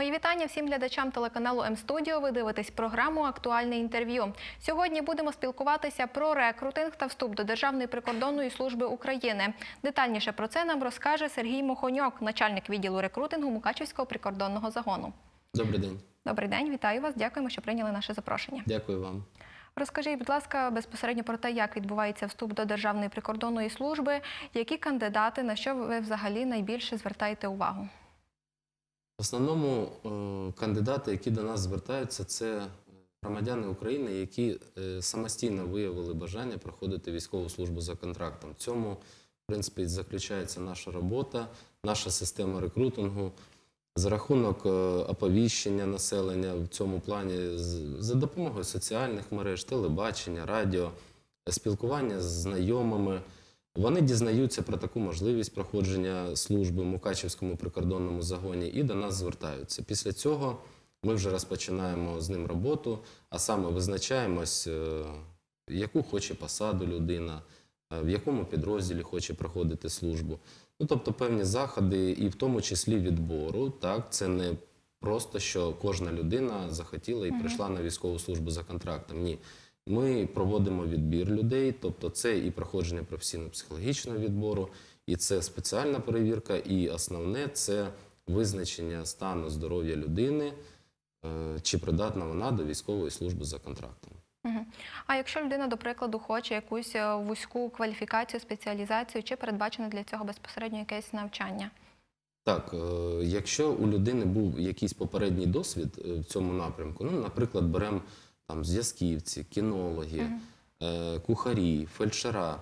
Мої вітання всім глядачам телеканалу М-студіо. Ви дивитесь програму Актуальне інтерв'ю. Сьогодні будемо спілкуватися про рекрутинг та вступ до Державної прикордонної служби України. Детальніше про це нам розкаже Сергій Мохоньок, начальник відділу рекрутингу Мукачівського прикордонного загону. Добрий день, Добрий день, вітаю вас. Дякуємо, що прийняли наше запрошення. дякую вам. Розкажіть, будь ласка, безпосередньо про те, як відбувається вступ до Державної прикордонної служби, які кандидати, на що ви взагалі найбільше звертаєте увагу? Основному е, кандидати, які до нас звертаються, це громадяни України, які е, самостійно виявили бажання проходити військову службу за контрактом. В цьому, в принципі, заключається наша робота, наша система рекрутингу. За рахунок е, оповіщення населення в цьому плані за допомогою соціальних мереж, телебачення, радіо, спілкування з знайомими. Вони дізнаються про таку можливість проходження служби в Мукачівському прикордонному загоні і до нас звертаються. Після цього ми вже розпочинаємо з ним роботу, а саме визначаємось, е, яку хоче посаду людина, е, в якому підрозділі хоче проходити службу. Ну, тобто певні заходи, і в тому числі відбору. Так, це не просто що кожна людина захотіла і прийшла на військову службу за контрактом. Ні. Ми проводимо відбір людей, тобто це і проходження професійно-психологічного відбору, і це спеціальна перевірка, і основне це визначення стану здоров'я людини, е, чи придатна вона до військової служби за контрактом. А якщо людина, до прикладу, хоче якусь е, вузьку кваліфікацію, спеціалізацію, чи передбачено для цього безпосередньо якесь навчання? Так, е, якщо у людини був якийсь попередній досвід в цьому напрямку, ну, наприклад, беремо там зв'язківці, кінологи, е, кухарі, фельдшера.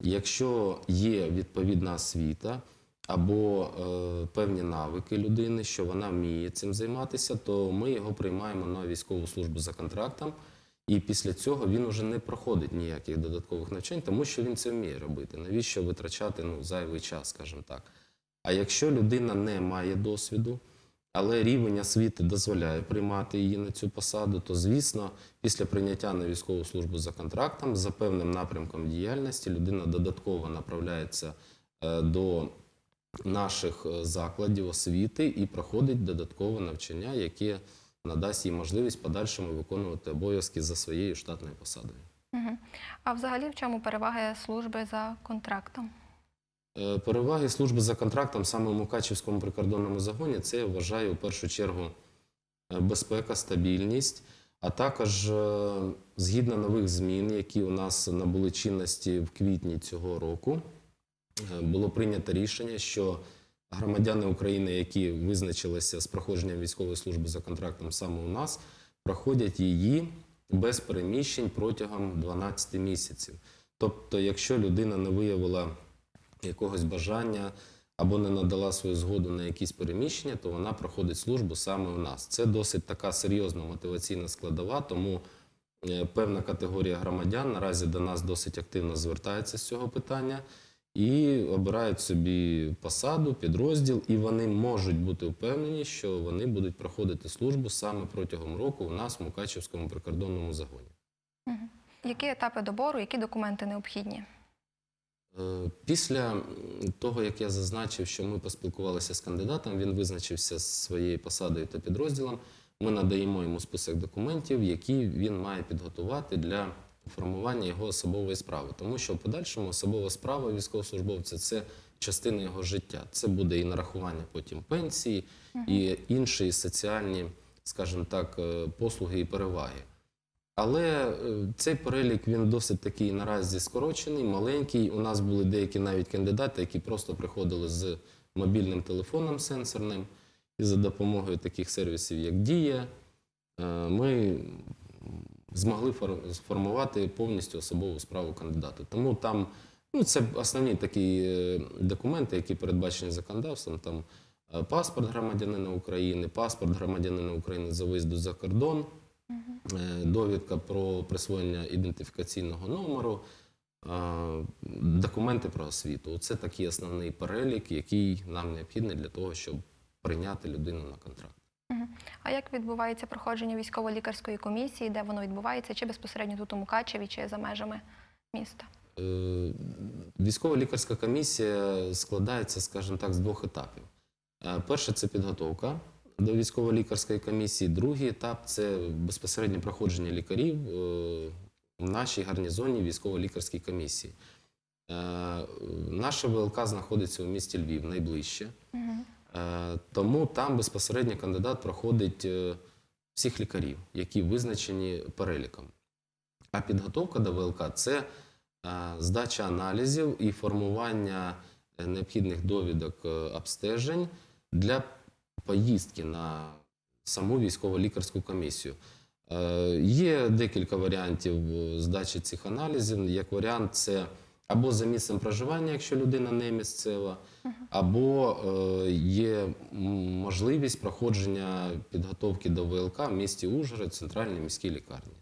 Якщо є відповідна освіта або е, певні навики людини, що вона вміє цим займатися, то ми його приймаємо на військову службу за контрактом. І після цього він уже не проходить ніяких додаткових навчань, тому що він це вміє робити. Навіщо витрачати ну, зайвий час, скажімо так. А якщо людина не має досвіду, але рівень освіти дозволяє приймати її на цю посаду, то звісно, після прийняття на військову службу за контрактом, за певним напрямком діяльності, людина додатково направляється е, до наших е, закладів освіти і проходить додаткове навчання, яке надасть їй можливість подальшому виконувати обов'язки за своєю штатною посадою. А взагалі в чому переваги служби за контрактом? Е, Переваги служби за контрактом саме в Мукачівському прикордонному загоні це я вважаю в першу чергу е, безпека, стабільність, а також е, згідно нових змін, які у нас набули чинності в квітні цього року, було прийнято рішення, що громадяни України, які визначилися з проходженням військової служби за контрактом саме у нас, проходять її без переміщень протягом 12 місяців. Тобто, якщо людина не виявила якогось бажання або не надала свою згоду на якісь переміщення, то вона проходить службу саме у нас. Це досить така серйозна мотиваційна складова, тому е, певна категорія громадян наразі до нас досить активно звертається з цього питання і обирають собі посаду, підрозділ, і вони можуть бути впевнені, що вони будуть проходити службу саме протягом року у нас в Мукачівському прикордонному загоні. Які етапи добору, які документи необхідні? Е, Після того, як я зазначив, що ми поспілкувалися з кандидатом, він визначився з своєю посадою та підрозділом. Ми надаємо йому список документів, які він має підготувати для формування його особової справи. Тому що в подальшому особова справа військовослужбовця це частина його життя. Це буде і нарахування потім пенсії, і інші соціальні, скажімо так, е, послуги і переваги. Але е, цей перелік він досить такий наразі скорочений, маленький. У нас були деякі навіть кандидати, які просто приходили з мобільним телефоном сенсорним, і за допомогою таких сервісів, як Дія, е, ми змогли фор- сформувати повністю особову справу кандидата. Тому там ну, це основні такі е, документи, які передбачені законодавством. Там паспорт громадянина України, паспорт громадянина України за виїзду за кордон довідка про присвоєння ідентифікаційного номеру, е, документи про освіту. Це такий основний перелік, який нам необхідний для того, щоб прийняти людину на контракт. А як відбувається проходження військово-лікарської комісії, де воно відбувається, чи безпосередньо тут у Мукачеві, чи за межами міста? Е, Військово-лікарська комісія складається, скажімо так, з двох етапів. Е, Перше це підготовка до військово-лікарської комісії. Другий етап це безпосереднє проходження лікарів е, в нашій гарнізонній військово-лікарській комісії. Е, Наша ВЛК знаходиться у місті Львів найближче. Е, Тому там безпосередньо кандидат проходить всіх лікарів, які визначені переліком. А підготовка до ВЛК це здача аналізів і формування необхідних довідок обстежень для поїздки на саму військово-лікарську комісію. Е, Є декілька варіантів здачі цих аналізів. Як варіант, це або за місцем проживання, якщо людина не місцева, або е, є можливість проходження підготовки до ВЛК в місті Ужгород, центральній міській лікарні.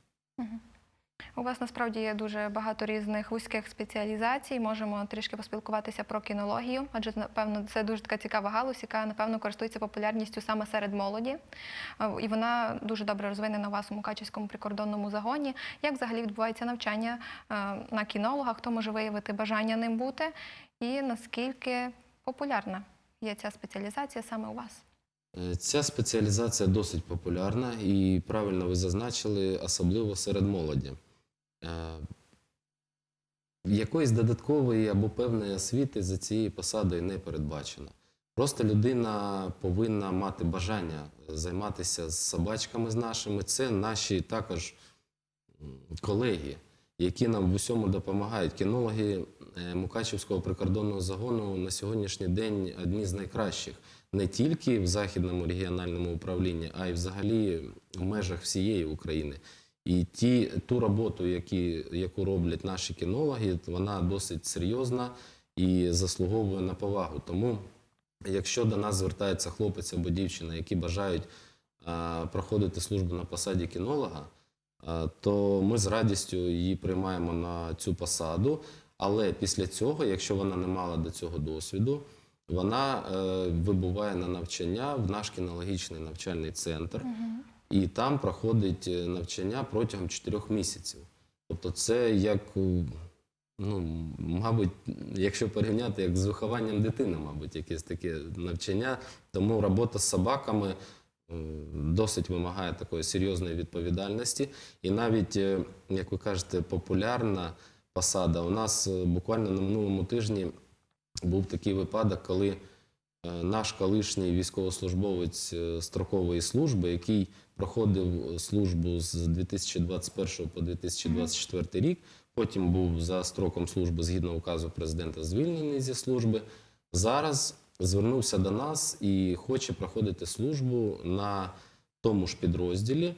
У вас насправді є дуже багато різних вузьких спеціалізацій. Можемо трішки поспілкуватися про кінологію, адже напевно це дуже така цікава галузь, яка напевно користується популярністю саме серед молоді. Е, І вона дуже добре розвинена у вас у Мукачівському прикордонному загоні. Як взагалі відбувається навчання е, на кінолога? Хто може виявити бажання ним бути? І наскільки популярна є ця спеціалізація саме у вас? Е, Ця спеціалізація досить популярна і правильно ви зазначили, особливо серед молоді. Е, Якоїсь додаткової або певної освіти за цією посадою не передбачено. Просто людина повинна мати бажання займатися з собачками з нашими. Це наші також колеги, які нам в усьому допомагають. Кінологи е, Мукачівського прикордонного загону на сьогоднішній день одні з найкращих не тільки в західному регіональному управлінні, а й взагалі в межах всієї України. І ті, ту роботу, які, яку роблять наші кінологи, вона досить серйозна і заслуговує на повагу. Тому, якщо до нас звертається хлопець або дівчина, які бажають а, проходити службу на посаді кінолога, а, то ми з радістю її приймаємо на цю посаду. Але після цього, якщо вона не мала до цього досвіду, вона е, вибуває на навчання в наш кінологічний навчальний центр, і там проходить е, навчання протягом 4 місяців. Тобто, це як, е, ну, мабуть, якщо порівняти, як з вихованням дитини, мабуть, якесь таке навчання. Тому робота з собаками е, досить вимагає такої серйозної відповідальності. І навіть, як ви кажете, популярна посада. У нас буквально на минулому тижні був такий випадок, коли наш колишній військовослужбовець строкової служби, який проходив службу з 2021 по 2024 рік, потім був за строком служби згідно указу президента звільнений зі служби. Зараз звернувся до нас і хоче проходити службу на тому ж підрозділі,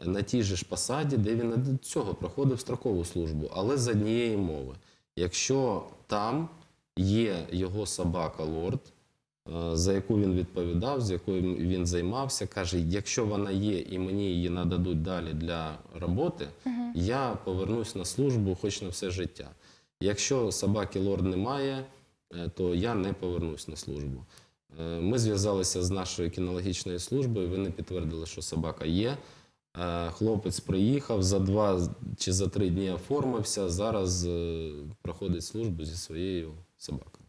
на тій же ж посаді, де він до цього проходив строкову службу, але з однієї мови. Якщо там є його собака лорд, за яку він відповідав, з якою він займався, каже: якщо вона є і мені її нададуть далі для роботи, я повернусь на службу хоч на все життя. Якщо собаки лорд немає, е, то я не повернусь на службу. Е, Ми зв'язалися з нашою кінологічною службою, вони підтвердили, що собака є. Е, Хлопець приїхав за два чи за три дні оформився. Зараз е, проходить службу зі своєю собакою.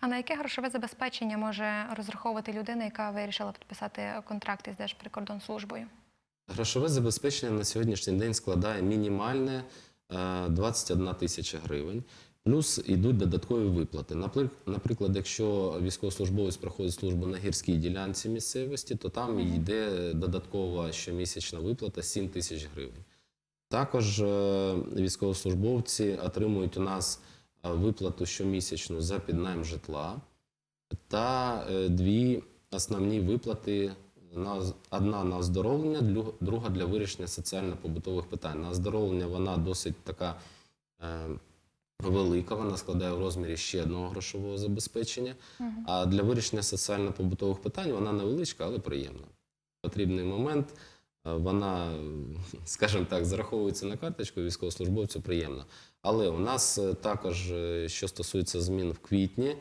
А на яке грошове забезпечення може розраховувати людина, яка вирішила підписати контракт із Держприкордонслужбою? Грошове забезпечення на сьогоднішній день складає мінімальне е, 21 тисяча гривень. Плюс йдуть додаткові виплати. Наприклад, якщо військовослужбовець проходить службу на гірській ділянці місцевості, то там йде додаткова щомісячна виплата 7 тисяч гривень. Також е, військовослужбовці отримують у нас е, виплату щомісячну за піднайм житла та е, дві основні виплати. На, одна на оздоровлення, друга для вирішення соціально-побутових питань. На оздоровлення вона досить така е, велика, вона складає в розмірі ще одного грошового забезпечення. А для вирішення соціально-побутових питань вона невеличка, але приємна. Потрібний момент е, вона, е, скажімо так, зараховується на карточку військовослужбовцю приємно. Але у нас е, також, е, що стосується змін в квітні,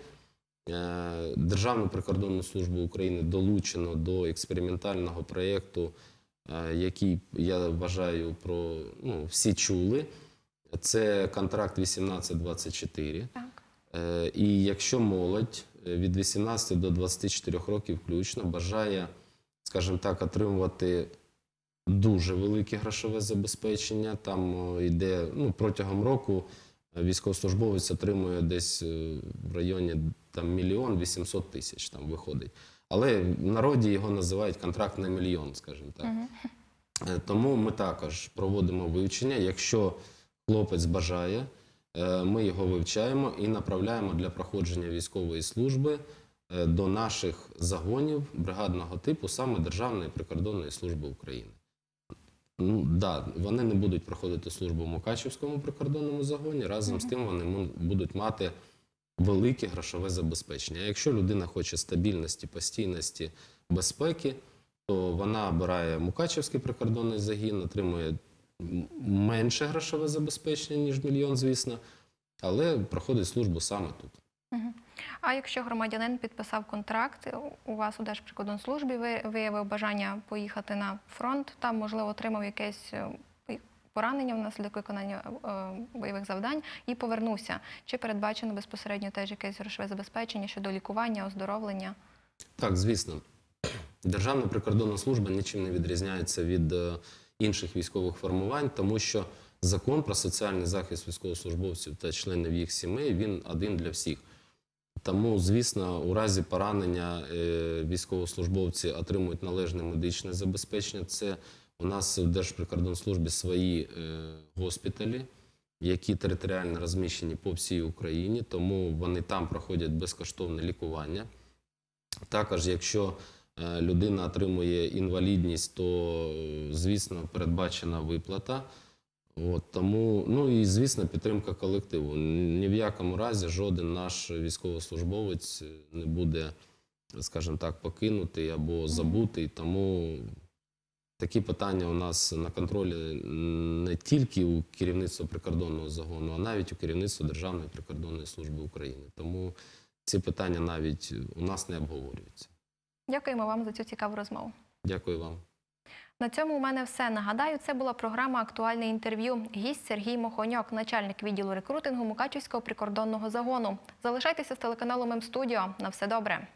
Е, Державну прикордонну службу України долучено до експериментального проєкту, який я вважаю про ну, всі чули. Це контракт 1824. Так. Е, І якщо молодь від 18 до 24 років включно бажає, скажімо так, отримувати дуже велике грошове забезпечення. Там йде ну, протягом року е, військовослужбовець отримує десь е, в районі там, мільйон 800 тисяч там виходить. Але в народі його називають контракт на мільйон, скажімо так. Е, Тому ми також проводимо вивчення. Якщо хлопець бажає, е, ми його вивчаємо і направляємо для проходження військової служби е, до наших загонів бригадного типу саме Державної прикордонної служби України. Ну, да, вони не будуть проходити службу в Мукачівському прикордонному загоні. Разом з тим вони будуть мати велике грошове забезпечення. А якщо людина хоче стабільності, постійності, безпеки, то вона обирає Мукачівський прикордонний загін, отримує менше грошове забезпечення, ніж мільйон, звісно, але проходить службу саме тут. А якщо громадянин підписав контракт у вас у Держприкордонслужбі, ви виявив бажання поїхати на фронт, там, можливо, отримав якесь е, поранення внаслідок виконання е, бойових завдань і повернувся. Чи передбачено безпосередньо теж якесь грошове забезпечення щодо лікування, оздоровлення? Так, звісно. Державна прикордонна служба нічим не відрізняється від е, інших військових формувань, тому що закон про соціальний захист військовослужбовців та членів їх сімей він один для всіх. Тому, звісно, у разі поранення е, військовослужбовці отримують належне медичне забезпечення. Це у нас в Держприкордонслужбі свої е, госпіталі, які територіально розміщені по всій Україні, тому вони там проходять безкоштовне лікування. Також, якщо е, людина отримує інвалідність, то, звісно, передбачена виплата. От, тому, ну і звісно, підтримка колективу. Ні в якому разі жоден наш військовослужбовець не буде, скажімо так, покинутий або забутий. Тому такі питання у нас на контролі не тільки у керівництва прикордонного загону, а навіть у керівництва Державної прикордонної служби України. Тому ці питання навіть у нас не обговорюються. Дякуємо вам за цю цікаву розмову. Дякую вам. На цьому у мене все. Нагадаю, це була програма Актуальне інтерв'ю. Гість Сергій Мохоньок, начальник відділу рекрутингу Мукачівського прикордонного загону. Залишайтеся з телеканалом М-студіо. На все добре.